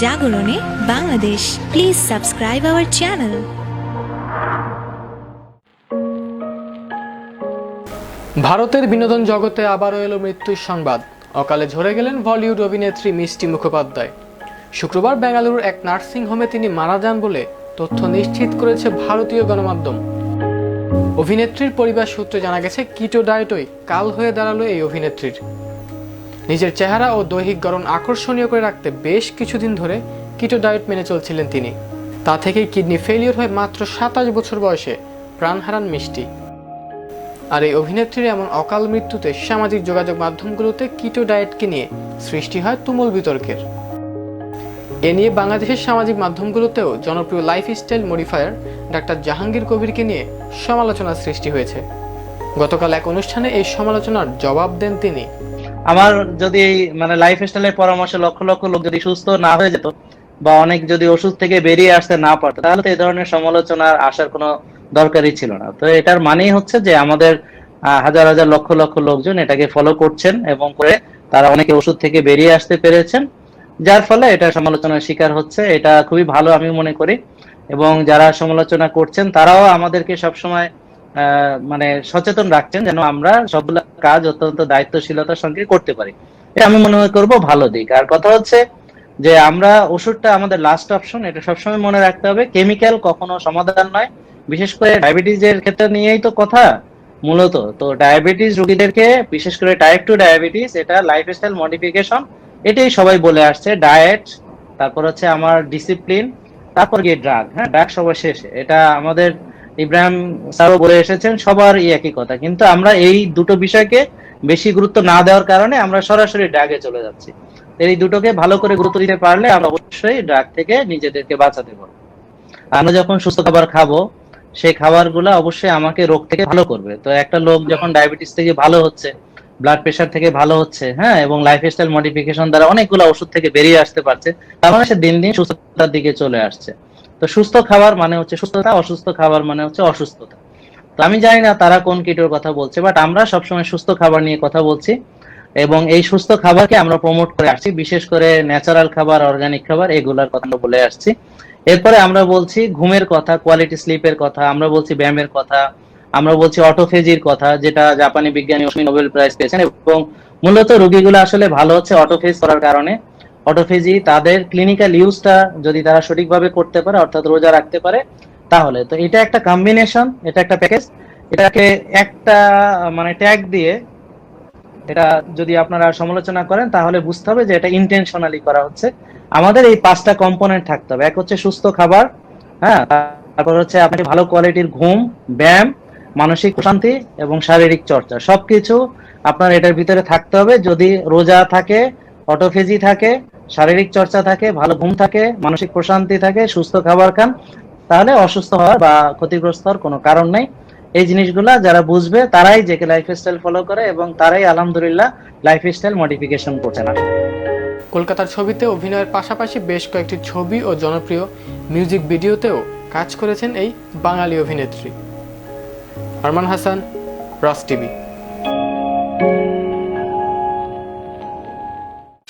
জাগরণে Bangladesh. Please subscribe our channel ভারতের বিনোদন জগতে আবারও এলো মৃত্যুর সংবাদ। অকালে ঝরে গেলেন বলিউড অভিনেত্রী মিষ্টি মুখোপাধ্যায়। শুক্রবার বেঙ্গালুরুর এক নার্সিং হোমে তিনি মারা যান বলে তথ্য নিশ্চিত করেছে ভারতীয় গণমাধ্যম। অভিনেত্রীর পরিবার সূত্রে জানা গেছে কিটো ডায়েটই কাল হয়ে দাঁড়াল এই অভিনেত্রীর। নিজের চেহারা ও দৈহিক গঠন আকর্ষণীয় করে রাখতে বেশ কিছুদিন ধরে কিটো ডায়েট মেনে চলছিলেন তিনি। তা থেকেই কিডনি ফেলিওর হয়ে মাত্র সাতাশ বছর বয়সে প্রাণ হারান মিষ্টি। আর এই অভিনেত্রীর এমন অকাল মৃত্যুতে সামাজিক যোগাযোগ মাধ্যমগুলোতে কিটো ডায়েটকে নিয়ে সৃষ্টি হয় তুমুল বিতর্কের। এ নিয়ে বাংলাদেশের সামাজিক মাধ্যমগুলোতেও জনপ্রিয় লাইফস্টাইল মডিফায়ার ডাক্তার জাহাঙ্গীর কবিরকে নিয়ে সমালোচনার সৃষ্টি হয়েছে। গতকাল এক অনুষ্ঠানে এই সমালোচনার জবাব দেন তিনি। আমার যদি মানে লাইফ স্টাইলের পরামর্শে লক্ষ লক্ষ লোক যদি সুস্থ না হয়ে যেত বা অনেক যদি ওষুধ থেকে বেরিয়ে আসতে না পারতো, তাহলে তো এই ধরনের সমালোচনার আসার কোনো দরকারই ছিল না। তো এটার মানেই হচ্ছে যে আমাদের হাজার হাজার লক্ষ লক্ষ লোকজন এটাকে ফলো করছেন এবং করে তারা অনেকে ওষুধ থেকে বেরিয়ে আসতে পেরেছেন, যার ফলে এটা সমালোচনার শিকার হচ্ছে। এটা খুবই ভালো আমি মনে করি এবং যারা সমালোচনা করছেন, তারাও আমাদেরকে সবসময় মানে সচেতন রাখছেন যেন আমরা সবগুলো কাজ অত্যন্ত দায়িত্বশীলতার সঙ্গে করতে পারি। এটা আমি মনে করব ভালো দিক। আর কথা হচ্ছে যে আমরা ওষুধটা আমাদের লাস্ট অপশন এটা সবসময় মনে রাখতে হবে। কেমিক্যাল কখনো সমাধান নয়। বিশেষ করে ডায়াবেটিসের ক্ষেত্রে নিয়েই তো কথা মূলত। তো ডায়াবেটিস রোগীদেরকে, বিশেষ করে টাইপ টু ডায়াবেটিস এটা লাইফস্টাইল মডিফিকেশন এটাই সবাই বলে আসছে। ডায়েট তারপর হচ্ছে আমার ডিসিপ্লিন তারপর গিয়ে ড্রাগ হ্যাঁ ড্রাগ সবার শেষে। এটা আমাদের ইব্রাহিম স্যারও বলে এসেছেন, সবার এই একই কথা। কিন্তু আমরা এই দুটো বিষয়কে বেশি গুরুত্ব না দেওয়ার কারণে আমরা সরাসরি ড্রাগে চলে যাচ্ছি। এই দুটোকে ভালো করে গুরুত্ব দিতে পারলে আমরা অবশ্যই ড্রাগ থেকে নিজেদেরকে বাঁচাতে পারব। আমরা যখন সুস্থ খাবার খাব, সেই খাবার খাবারগুলো অবশ্যই আমাকে রোগ থেকে ভালো করবে। তো একটা লোক যখন ডায়াবেটিস থেকে ভালো হচ্ছে ব্লাড প্রেশার থেকে ভালো হচ্ছে হ্যাঁ এবং লাইফস্টাইল মডিফিকেশন দ্বারা অনেকগুলো ওষুধ থেকে বেরিয়ে আসতে পারছে, তার মানে সে দিন দিন সুস্থতার দিকে চলে আসছে। তো সুস্থ খাবার মানে হচ্ছে সুস্থতা, অসুস্থ খাবার মানে হচ্ছে অসুস্থতা। তো আমি জানি না তারা কোন কিটোর কথা বলছে বাট আমরা সবসময় সুস্থ খাবার নিয়ে কথা বলছি এবং এই সুস্থ খাবারকে আমরা প্রমোট করে আসছি, বিশেষ করে ন্যাচারাল খাবার অর্গানিক খাবার, এগুলার কথা আমরা বলে আসছি। এরপরে আমরা বলছি ঘুমের কথা কোয়ালিটি স্লিপের কথা, আমরা বলছি ব্যায়ামের কথা, আমরা বলছি অটোফেজির কথা, যেটা জাপানি বিজ্ঞানী নোবেল প্রাইজ পেয়েছেন এবং মূলত রোগীগুলো আসলে ভালো হচ্ছে অটোফেজ করার কারণে। অটোফেজি, তাদের ক্লিনিক্যাল ইউজটা যদি তারা সঠিকভাবে করতে পারে, অর্থাৎ রোজা রাখতে পারে, তাহলে। তো এটা একটা কম্বিনেশন এটা একটা প্যাকেজ এটাকে একটা মানে ট্যাগ দিয়ে এটা যদি আপনারা সমালোচনা করেন, তাহলে বুঝতে হবে যে এটা ইন্টেনশনালি করা হচ্ছে। আমাদের এই পাঁচটা কম্পোনেন্ট থাকতে হবে। এক হচ্ছে সুস্থ খাবার হ্যাঁ? তারপর হচ্ছে আপনাকে ভালো কোয়ালিটির ঘুম, ব্যায়াম, মানসিক প্রশান্তি এবং শারীরিক চর্চা। সবকিছু আপনার এটার ভিতরে থাকতে হবে। যদি রোজা থাকে, অটোফেজি থাকে শারীরিক চর্চা থাকে, ভালো ঘুম থাকে, মানসিক প্রশান্তি থাকে, সুস্থ খাবার খান, তাহলে অসুস্থ হওয়ার বা ক্ষতিগ্রস্ত হওয়ার কোনো কারণ নেই। এই জিনিসগুলা যারা বুঝবে, তারাই জেকে লাইফস্টাইল ফলো করে এবং তারাই আলহামদুলিল্লাহ লাইফস্টাইল মডিফিকেশন করছে না। কলকাতার ছবিতে অভিনয়ের পাশাপাশি বেশ কয়েকটি ছবি ও জনপ্রিয় মিউজিক ভিডিওতেও কাজ করেছেন এই বাঙালি অভিনেত্রী। আরমান হাসান রস TV